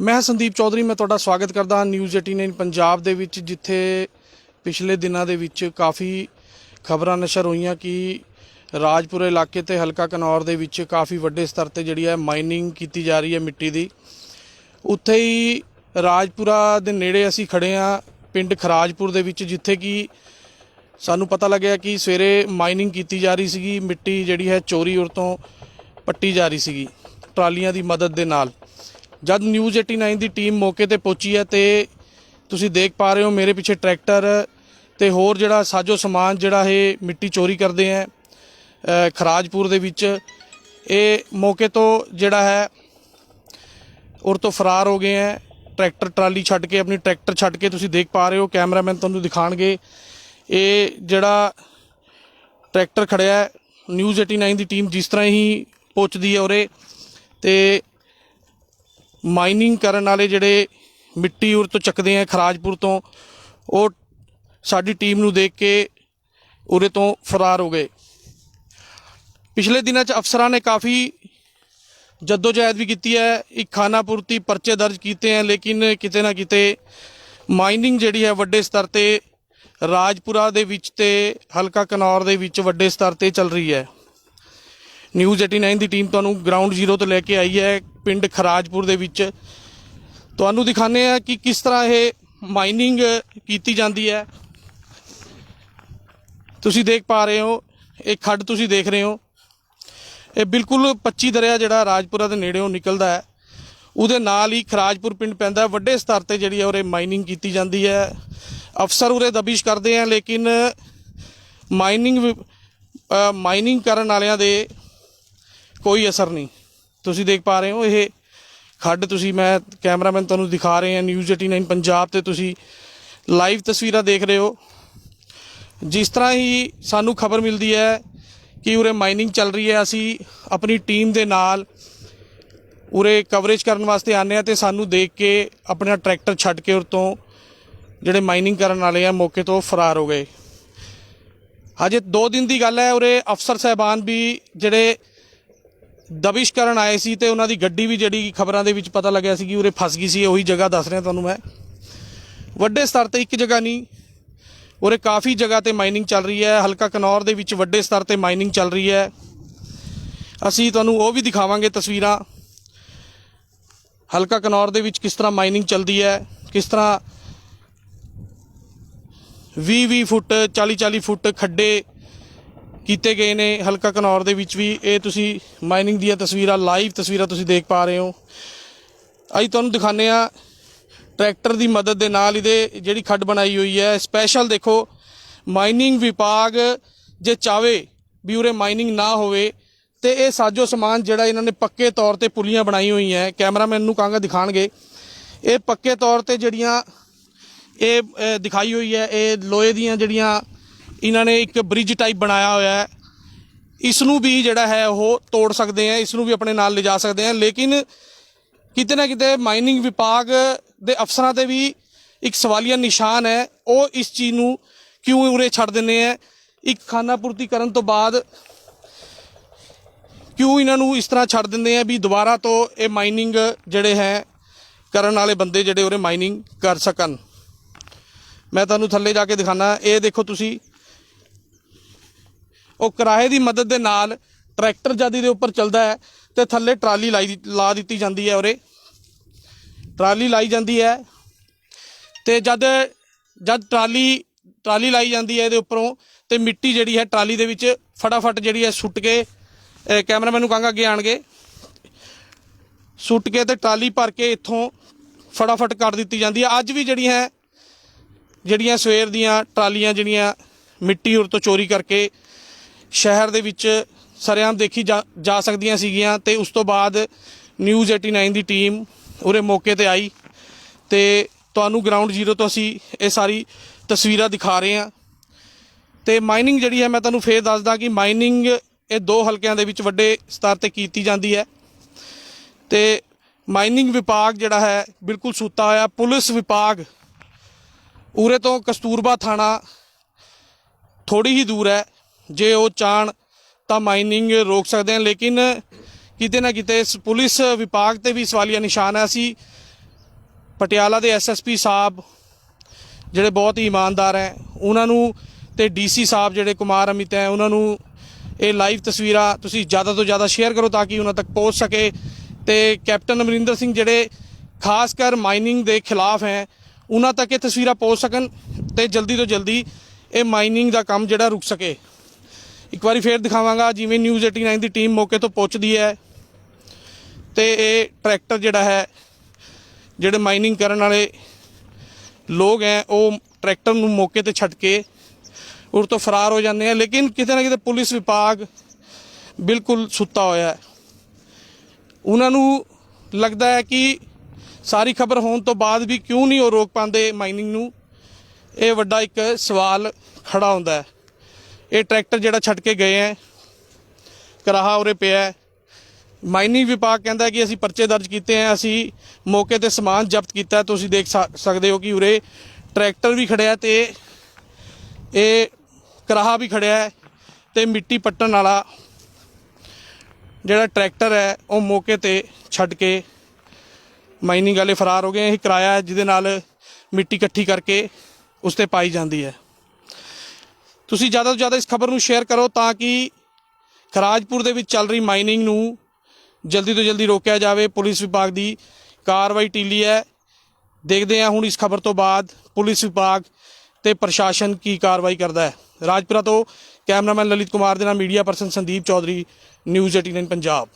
ਮੈਂ ਸੰਦੀਪ ਚੌਧਰੀ, ਮੈਂ ਤੁਹਾਡਾ ਸਵਾਗਤ ਕਰਦਾ ਹਾਂ ਨਿਊਜ਼ 89 ਪੰਜਾਬ ਦੇ ਵਿੱਚ, ਜਿੱਥੇ ਪਿਛਲੇ ਦਿਨਾਂ ਦੇ ਵਿੱਚ ਕਾਫੀ ਖਬਰਾਂ ਨਸ਼ਰ ਹੋਈਆਂ ਕਿ ਰਾਜਪੁਰ ਇਲਾਕੇ ਤੇ ਹਲਕਾ ਕਨੌਰ ਦੇ ਵਿੱਚ ਕਾਫੀ ਵੱਡੇ ਸਤਰ ਤੇ ਜਿਹੜੀ ਹੈ ਮਾਈਨਿੰਗ ਕੀਤੀ ਜਾ ਰਹੀ ਹੈ ਮਿੱਟੀ ਦੀ। ਉੱਥੇ ਹੀ ਰਾਜਪੁਰਾ ਦੇ ਨੇੜੇ ਅਸੀਂ ਖੜੇ ਹਾਂ, ਪਿੰਡ ਖਰਾਜਪੁਰ ਦੇ ਵਿੱਚ, ਜਿੱਥੇ ਕਿ ਸਾਨੂੰ ਪਤਾ ਲੱਗਿਆ ਕਿ ਸਵੇਰੇ ਮਾਈਨਿੰਗ ਕੀਤੀ ਜਾ ਰਹੀ ਸੀਗੀ, ਮਿੱਟੀ ਜਿਹੜੀ ਹੈ ਚੋਰੀ ਉਰ ਤੋਂ ਪੱਟੀ ਜਾ ਰਹੀ ਸੀਗੀ, ਟਰਾਲੀਆਂ ਦੀ ਮਦਦ ਦੇ ਨਾਲ। ਜਦ ਨਿਊਜ਼ 89 ਦੀ ਟੀਮ ਮੌਕੇ ਤੇ ਪਹੁੰਚੀ ਹੈ ਤੇ ਤੁਸੀਂ ਦੇਖ ਪਾ ਰਹੇ ਹੋ ਮੇਰੇ ਪਿੱਛੇ ਟਰੈਕਟਰ ਤੇ ਹੋਰ ਜਿਹੜਾ ਸਾਜੋ ਸਮਾਨ ਜਿਹੜਾ ਇਹ ਮਿੱਟੀ ਚੋਰੀ ਕਰਦੇ ਆ ਖਰਾਜਪੁਰ ਦੇ ਵਿੱਚ। ਇਹ ਮੌਕੇ ਤੋਂ ਜਿਹੜਾ ਹੈ, ਉਰ ਤੋਂ ਫਰਾਰ ਹੋ ਗਏ ਹੈ। ਟਰੈਕਟਰ ਟਰਾਲੀ ਛੱਡ ਕੇ, ਆਪਣੀ ਟਰੈਕਟਰ ਛੱਡ ਕੇ ਤੁਸੀਂ ਦੇਖ ਪਾ ਰਹੇ ਹੋ ਕੈਮਰਾਮੈਨ ਤੁਹਾਨੂੰ ਦਿਖਾਣਗੇ। ਇਹ ਜਿਹੜਾ ਟਰੈਕਟਰ ਖੜਿਆ ਹੈ ਨਿਊਜ਼ 89 ਦੀ ਟੀਮ ਜਿਸ ਤਰ੍ਹਾਂ ਹੀ ਪਹੁੰਚਦੀ ਹੈ ਉਰੇ ਤੇ ਮਾਈਨਿੰਗ ਕਰਨ ਵਾਲੇ ਜਿਹੜੇ ਮਿੱਟੀ ਉਰ ਤੋਂ ਚੱਕਦੇ ਆ, ਖਰਾਜਪੁਰ ਤੋਂ, ਉਹ ਸਾਡੀ ਟੀਮ ਨੂੰ ਦੇਖ ਕੇ ਉਰੇ ਤੋਂ ਫਰਾਰ ਹੋ ਗਏ। ਪਿਛਲੇ ਦਿਨਾਂ 'ਚ ਅਫਸਰਾਂ ਨੇ ਕਾਫੀ ਜਦੋਜਹਿਦ ਵੀ ਕੀਤੀ ਹੈ, ਇੱਕ ਖਾਨਾਪੂਰਤੀ ਪਰਚੇ ਦਰਜ ਕੀਤੇ ਹੈ ਲੇਕਿਨ ਕਿਤੇ ਨਾ ਕਿਤੇ ਮਾਈਨਿੰਗ ਜਿਹੜੀ ਹੈ ਵੱਡੇ ਸਤਰ ਤੇ ਰਾਜਪੁਰਾ ਦੇ ਵਿੱਚ ਤੇ ਹਲਕਾ ਕਨੌਰ ਦੇ ਵਿੱਚ ਵੱਡੇ ਸਤਰ ਤੇ ਚੱਲ ਰਹੀ ਹੈ। ਨਿਊਜ਼ 89 ਦੀ ਟੀਮ ਤੁਹਾਨੂੰ ਗਰਾਊਂਡ ਜ਼ੀਰੋ ਤੋਂ ਲੈ ਕੇ ਆਈ ਹੈ ਪਿੰਡ ਖਰਾਜਪੁਰ ਦੇ ਵਿੱਚ। ਤੁਹਾਨੂੰ ਦਿਖਾਣੇ ਆ ਕਿ ਕਿਸ ਤਰ੍ਹਾਂ ਇਹ ਮਾਈਨਿੰਗ ਕੀਤੀ ਜਾਂਦੀ ਹੈ। ਤੁਸੀਂ ਦੇਖ ਪਾ ਰਹੇ ਹੋ, ਇਹ ਖੱਡ ਤੁਸੀਂ ਦੇਖ ਰਹੇ ਹੋ। ਇਹ ਬਿਲਕੁਲ 25 ਦਰਿਆ ਜਿਹੜਾ ਰਾਜਪੁਰਾ ਦੇ ਨੇੜੇੋਂ ਨਿਕਲਦਾ ਹੈ। ਉਹਦੇ ਨਾਲ ਹੀ ਖਰਾਜਪੁਰ ਪਿੰਡ ਪੈਂਦਾ ਵੱਡੇ ਸਤਰ ਤੇ ਜਿਹੜੀ ਹੈ ਉਰੇ ਮਾਈਨਿੰਗ ਕੀਤੀ ਜਾਂਦੀ ਹੈ। ਅਫਸਰ ਉਰੇ ਦਬਿਸ਼ ਕਰਦੇ ਆ, ਲੇਕਿਨ ਮਾਈਨਿੰਗ ਮਾਈਨਿੰਗ ਕਰਨ ਵਾਲਿਆਂ ਦੇ ਕੋਈ ਅਸਰ ਨਹੀਂ। ਤੁਸੀਂ ਦੇਖ ਪਾ ਰਹੇ ਹੋ, ਇਹ ਖੱਡ ਤੁਸੀਂ ਮੈਂ ਕੈਮਰਾਮੈਨ ਤੁਹਾਨੂੰ ਦਿਖਾ ਰਹੇ ਹਾਂ, ਨਿਊਜ਼ 89 ਪੰਜਾਬ ਤੇ ਤੁਸੀਂ ਲਾਈਵ ਤਸਵੀਰਾਂ ਦੇਖ ਰਹੇ ਹੋ। ਜਿਸ ਤਰ੍ਹਾਂ ਹੀ ਸਾਨੂੰ ਖਬਰ ਮਿਲਦੀ ਹੈ ਕਿ ਉਰੇ ਮਾਈਨਿੰਗ ਚੱਲ ਰਹੀ ਹੈ, ਅਸੀਂ ਆਪਣੀ ਟੀਮ ਦੇ ਨਾਲ ਉਰੇ ਕਵਰੇਜ ਕਰਨ ਵਾਸਤੇ ਆਨੇ ਆ ਤੇ ਸਾਨੂੰ ਦੇਖ ਕੇ ਆਪਣਾ ਟਰੈਕਟਰ ਛੱਡ ਕੇ ਉਰ ਤੋਂ ਜਿਹੜੇ ਮਾਈਨਿੰਗ ਕਰਨ ਵਾਲੇ ਆ, ਮੌਕੇ ਤੋਂ ਫਰਾਰ ਹੋ ਗਏ। ਹਜੇ 2 ਦਿਨ ਦੀ ਗੱਲ ਹੈ, ਉਰੇ ਅਫਸਰ ਸਹਿਬਾਨ ਵੀ ਜਿਹੜੇ ਦਬਿਸ਼ ਕਰਨ ਆਏ ਸੀ ਤੇ ਉਹਨਾਂ ਦੀ ਗੱਡੀ ਵੀ ਜਿਹੜੀ ਖਬਰਾਂ ਦੇ ਵਿੱਚ ਪਤਾ ਲੱਗਿਆ ਸੀ ਕਿ ਉਰੇ ਫਸ ਗਈ ਸੀ, ਉਹੀ ਜਗ੍ਹਾ ਦੱਸ ਰਿਹਾ ਤੁਹਾਨੂੰ ਮੈਂ। ਵੱਡੇ ਸਤਰ ਤੇ ਇੱਕ ਜਗ੍ਹਾ ਨਹੀਂ, ਉਰੇ ਕਾਫੀ ਜਗ੍ਹਾ ਤੇ ਮਾਈਨਿੰਗ ਚੱਲ ਰਹੀ ਹੈ, ਹਲਕਾ ਕਨੌਰ ਦੇ ਵਿੱਚ ਵੱਡੇ ਸਤਰ ਤੇ ਮਾਈਨਿੰਗ ਚੱਲ ਰਹੀ ਹੈ। ਅਸੀਂ ਤੁਹਾਨੂੰ ਉਹ ਵੀ ਦਿਖਾਵਾਂਗੇ ਤਸਵੀਰਾਂ। ਹਲਕਾ ਕਨੌਰ ਦੇ ਵਿੱਚ ਕਿਸ ਤਰ੍ਹਾਂ ਮਾਈਨਿੰਗ ਚੱਲਦੀ ਹੈ, ਕਿਸ ਤਰ੍ਹਾਂ 20 20 ਫੁੱਟ 40 40 ਫੁੱਟ ਖੱਡੇ ਕੀਤੇ ਗਏ ਨੇ ਹਲਕਾ ਕਨੌਰ ਦੇ ਵਿੱਚ ਵੀ। ਇਹ ਤੁਸੀਂ ਮਾਈਨਿੰਗ ਦੀਆਂ ਤਸਵੀਰਾਂ ਲਾਈਵ ਤਸਵੀਰਾਂ ਤੁਸੀਂ ਦੇਖ ਪਾ ਰਹੇ ਹੋ। ਅੱਜ ਤੁਹਾਨੂੰ ਦਿਖਾਣੇ ਆ ਟਰੈਕਟਰ ਦੀ ਮਦਦ ਦੇ ਨਾਲ ਇਹਦੇ ਜਿਹੜੀ ਖੱਡ ਬਣਾਈ ਹੋਈ ਹੈ। ਸਪੈਸ਼ਲ ਦੇਖੋ ਮਾਈਨਿੰਗ ਵਿਭਾਗ ਜੇ ਚਾਵੇ ਵੀ ਉਰੇ ਮਾਈਨਿੰਗ ਨਾ ਹੋਵੇ, ਤੇ ਇਹ ਸਾਜੋ ਸਮਾਨ ਜਿਹੜਾ ਇਹਨਾਂ ਨੇ ਪੱਕੇ ਤੌਰ ਤੇ ਪੁਲੀਆਂ ਬਣਾਈ ਹੋਈਆਂ ਹੈ। ਕੈਮਰਾਮੈਨ ਨੂੰ ਕਹਾਂਗਾ ਦਿਖਾਣਗੇ ਇਹ ਪੱਕੇ ਤੌਰ ਤੇ ਜਿਹੜੀਆਂ ਇਹ ਦਿਖਾਈ ਹੋਈ ਹੈ, ਇਹ ਲੋਹੇ ਦੀਆਂ ਜਿਹੜੀਆਂ ਇਹਨਾਂ ਨੇ ਇੱਕ ਬ੍ਰਿਜ ਟਾਈਪ ਬਣਾਇਆ ਹੋਇਆ ਹੈ। ਇਸ ਨੂੰ ਵੀ ਜਿਹੜਾ ਹੈ ਉਹ ਤੋੜ ਸਕਦੇ ਆ ਇਸ ਨੂੰ ਵੀ ਆਪਣੇ ਨਾਲ ਲਿਜਾ ਸਕਦੇ ਆ ਲੇਕਿਨ ਕਿਤੇ ਨਾ ਕਿਤੇ ਮਾਈਨਿੰਗ ਵਿਭਾਗ ਦੇ ਅਫਸਰਾਂ ਤੇ ਵੀ ਇੱਕ ਸਵਾਲੀਆ ਨਿਸ਼ਾਨ ਹੈ। ਉਹ ਇਸ ਚੀਜ਼ ਨੂੰ ਕਿਉਂ ਉਰੇ ਛੱਡ ਦਿੰਦੇ ਆ ਇੱਕ ਖਾਨਾ ਪੂਰਤੀ ਕਰਨ ਤੋਂ ਬਾਅਦ ਕਿਉਂ ਇਹਨਾਂ ਨੂੰ ਇਸ ਤਰ੍ਹਾਂ ਛੱਡ ਦਿੰਦੇ ਆ ਵੀ ਦੁਬਾਰਾ ਤੋਂ ਇਹ ਮਾਈਨਿੰਗ ਜਿਹੜੇ ਹੈ, ਕਰਨ ਵਾਲੇ ਬੰਦੇ ਜਿਹੜੇ ਉਰੇ ਮਾਈਨਿੰਗ ਕਰ ਸਕਣ? ਮੈਂ ਤੁਹਾਨੂੰ ਥੱਲੇ ਜਾ ਕੇ ਦਿਖਾਣਾ ਇਹ ਦੇਖੋ ਤੁਸੀਂ ਉਹ ਕਿਰਾਏ ਦੀ ਮਦਦ ਦੇ ਨਾਲ ਟਰੈਕਟਰ ਜਦ ਇਹਦੇ ਉੱਪਰ ਚੱਲਦਾ ਹੈ ਤੇ ਥੱਲੇ ਟਰਾਲੀ ਲਾਈ ਲਾ ਦਿੱਤੀ ਜਾਂਦੀ ਹੈ ਉਰੇ। ਟਰਾਲੀ ਲਾਈ ਜਾਂਦੀ ਹੈ ਤੇ ਜਦ ਜਦ ਟਰਾਲੀ ਟਰਾਲੀ ਲਾਈ ਜਾਂਦੀ ਹੈ ਇਹਦੇ ਉੱਪਰੋਂ ਤੇ ਮਿੱਟੀ ਜਿਹੜੀ ਹੈ ਟਰਾਲੀ ਦੇ ਵਿੱਚ ਫਟਾਫਟ ਜਿਹੜੀ ਹੈ ਸੁੱਟ ਕੇ ਕੈਮਰਾਮੈਨ ਨੂੰ ਕਹਾਂਗਾ ਅੱਗੇ ਆਣਗੇ। ਸੁੱਟ ਕੇ ਤੇ ਟਰਾਲੀ ਭਰ ਕੇ ਇੱਥੋਂ ਫਟਾਫਟ ਕਰ ਦਿੱਤੀ ਜਾਂਦੀ ਹੈ। ਅੱਜ ਵੀ ਜਿਹੜੀਆਂ ਜਿਹੜੀਆਂ ਸਵੇਰ ਦੀਆਂ ਟਰਾਲੀਆਂ ਜਿਹੜੀਆਂ ਮਿੱਟੀ ਉਰ ਤੋਂ ਚੋਰੀ ਕਰਕੇ ਸ਼ਹਿਰ ਦੇ ਵਿੱਚ ਸਰਿਆਮ ਦੇਖੀ ਜਾ ਜਾ ਸਕਦੀਆਂ ਸੀਗੀਆਂ ਤੇ ਉਸ ਤੋਂ ਬਾਅਦ ਨਿਊਜ਼ 89 ਦੀ ਟੀਮ ਉਰੇ ਮੌਕੇ ਤੇ ਆਈ ਤੇ ਤੁਹਾਨੂੰ ਗਰਾਊਂਡ ਜ਼ੀਰੋ ਤੋਂ ਅਸੀਂ ਇਹ ਸਾਰੀ ਤਸਵੀਰਾਂ ਦਿਖਾ ਰਹੇ ਹਾਂ। ਤੇ ਮਾਈਨਿੰਗ ਜਿਹੜੀ ਹੈ, ਮੈਂ ਤੁਹਾਨੂੰ ਫੇਰ ਦੱਸਦਾ ਕਿ ਮਾਈਨਿੰਗ ਇਹ ਦੋ ਹਲਕਿਆਂ ਦੇ ਵਿੱਚ ਵੱਡੇ ਸਤਰ ਤੇ ਕੀਤੀ ਜਾਂਦੀ ਹੈ। ਤੇ ਮਾਈਨਿੰਗ ਵਿਭਾਗ ਜਿਹੜਾ ਹੈ, ਬਿਲਕੁਲ ਸੁੱਤਾ ਹੋਇਆ। ਪੁਲਿਸ ਵਿਭਾਗ ਉਰੇ ਤੋਂ ਕਸਤੂਰਬਾ ਥਾਣਾ ਥੋੜੀ ਹੀ ਦੂਰ ਹੈ। ਜੇ ਉਹ ਚਾਹਣ ਤਾਂ ਮਾਈਨਿੰਗ ਰੋਕ ਸਕਦੇ ਹਨ, ਲੇਕਿਨ ਕਿਤੇ ਨਾ ਕਿਤੇ ਇਸ ਪੁਲਿਸ ਵਿਭਾਗ ਤੇ ਵੀ ਸਵਾਲੀਆ ਨਿਸ਼ਾਨ ਹੈ। ਸੀ ਪਟਿਆਲਾ ਦੇ ਐਸਐਸਪੀ ਸਾਹਿਬ, ਜਿਹੜੇ ਬਹੁਤ ਹੀ ਇਮਾਨਦਾਰ ਹੈ, ਉਹਨਾਂ ਨੂੰ ਤੇ ਡੀਸੀ ਸਾਹਿਬ ਜਿਹੜੇ ਕੁਮਾਰ ਅਮਿਤ ਹੈ, ਉਹਨਾਂ ਨੂੰ ਇਹ ਲਾਈਵ ਤਸਵੀਰਾਂ ਤੁਸੀਂ ਜ਼ਿਆਦਾ ਤੋਂ ਜ਼ਿਆਦਾ ਸ਼ੇਅਰ ਕਰੋ ਤਾਂ ਕਿ ਉਹਨਾਂ ਤੱਕ ਪਹੁੰਚ ਸਕੇ। ਤੇ ਕੈਪਟਨ ਅਮਰਿੰਦਰ ਸਿੰਘ ਜਿਹੜੇ ਖਾਸ ਕਰ ਮਾਈਨਿੰਗ ਦੇ ਖਿਲਾਫ ਹੈ, ਉਹਨਾਂ ਤੱਕ ਇਹ ਤਸਵੀਰਾਂ ਪਹੁੰਚ ਸਕਣ ਤੇ ਜਲਦੀ ਤੋਂ ਜਲਦੀ ਇਹ ਮਾਈਨਿੰਗ ਦਾ ਕੰਮ ਜਿਹੜਾ ਰੁਕ ਸਕੇ। ਇੱਕ ਵਾਰੀ ਫੇਰ ਦਿਖਾਵਾਂਗਾ, ਜਿਵੇਂ ਨਿਊਜ਼ 89 ਦੀ ਟੀਮ ਮੌਕੇ ਤੋਂ ਪਹੁੰਚਦੀ ਹੈ। ਤੇ ਇਹ ਟਰੈਕਟਰ ਜਿਹੜਾ ਹੈ, ਜਿਹੜੇ ਮਾਈਨਿੰਗ ਕਰਨ ਵਾਲੇ ਲੋਕ ਹੈ, ਉਹ ਟਰੈਕਟਰ ਨੂੰ ਮੌਕੇ ਤੇ ਛੱਡ ਕੇ ਉਰ ਤੋਂ ਫਰਾਰ ਹੋ ਜਾਂਦੇ ਆ ਲੇਕਿਨ ਕਿਤੇ ਨਾ ਕਿਤੇ ਪੁਲਿਸ ਵਿਭਾਗ ਬਿਲਕੁਲ ਸੁੱਤਾ ਹੋਇਆ ਹੈ। ਉਹਨਾਂ ਨੂੰ ਲੱਗਦਾ ਹੈ ਕਿ ਸਾਰੀ ਖਬਰ ਹੋਣ ਤੋਂ ਬਾਅਦ ਵੀ ਕਿਉਂ ਨਹੀਂ ਉਹ ਰੋਕ ਪਾਉਂਦੇ ਮਾਈਨਿੰਗ ਨੂੰ? ਇਹ ਵੱਡਾ ਇੱਕ ਸਵਾਲ ਖੜਾ ਹੁੰਦਾ ਹੈ। ਇਹ ਟਰੈਕਟਰ ਜਿਹੜਾ ਛੱਡ ਕੇ ਗਏ ਹੈ ਕਰਾਹਾ ਉਰੇ ਪਿਆ ਮਾਈਨਿੰਗ ਵਿਭਾਗ ਕਹਿੰਦਾ ਕਿ ਅਸੀਂ ਪਰਚੇ ਦਰਜ ਕੀਤੇ ਹੈ ਅਸੀਂ ਮੌਕੇ ਤੇ ਸਮਾਨ ਜ਼ਬਤ ਕੀਤਾ ਤੁਸੀਂ ਦੇਖ ਸਕ- ਸਕਦੇ ਹੋ ਕਿ ਉਰੇ ਟਰੈਕਟਰ ਵੀ ਖੜਿਆ ਤੇ ਇਹ ਕਰਾਹਾ ਵੀ ਖੜਿਆ ਹੈ ਤੇ ਮਿੱਟੀ ਪੱਟਣ ਵਾਲਾ ਜਿਹੜਾ ਟਰੈਕਟਰ ਹੈ ਉਹ ਮੌਕੇ ਤੇ ਛੱਡ ਕੇ ਮਾਈਨਿੰਗ ਵਾਲੇ ਫਰਾਰ ਹੋ ਗਏ। ਇਹ ਕਿਰਾਇਆ ਹੈ ਜਿਹਦੇ ਨਾਲ ਮਿੱਟੀ ਇਕੱਠੀ ਕਰਕੇ ਉਸ ਤੇ ਪਾਈ ਜਾਂਦੀ ਹੈ ਤੁਸੀਂ ਜ਼ਿਆਦਾ ਤੋਂ ਜ਼ਿਆਦਾ ਇਸ ਖਬਰ ਨੂੰ ਸ਼ੇਅਰ ਕਰੋ ਤਾਂ ਕਿ ਖਰਾਜਪੁਰ ਦੇ ਵਿੱਚ ਚੱਲ ਰਹੀ ਮਾਈਨਿੰਗ ਨੂੰ ਜਲਦੀ ਤੋਂ ਜਲਦੀ ਰੋਕਿਆ ਜਾਵੇ। ਪੁਲਿਸ ਵਿਭਾਗ ਦੀ ਕਾਰਵਾਈ ਢਿੱਲੀ ਹੈ। ਦੇਖਦੇ ਹਾਂ ਹੁਣ ਇਸ ਖਬਰ ਤੋਂ ਬਾਅਦ ਪੁਲਿਸ ਵਿਭਾਗ ਤੇ ਪ੍ਰਸ਼ਾਸਨ ਕੀ ਕਾਰਵਾਈ ਕਰਦਾ ਹੈ। ਰਾਜਪੁਰਾ ਤੋਂ ਕੈਮਰਾਮੈਨ ਲਲਿਤ ਕੁਮਾਰ ਦੇ ਨਾਲ media person Sandeep Chaudhary, news 89 Punjab.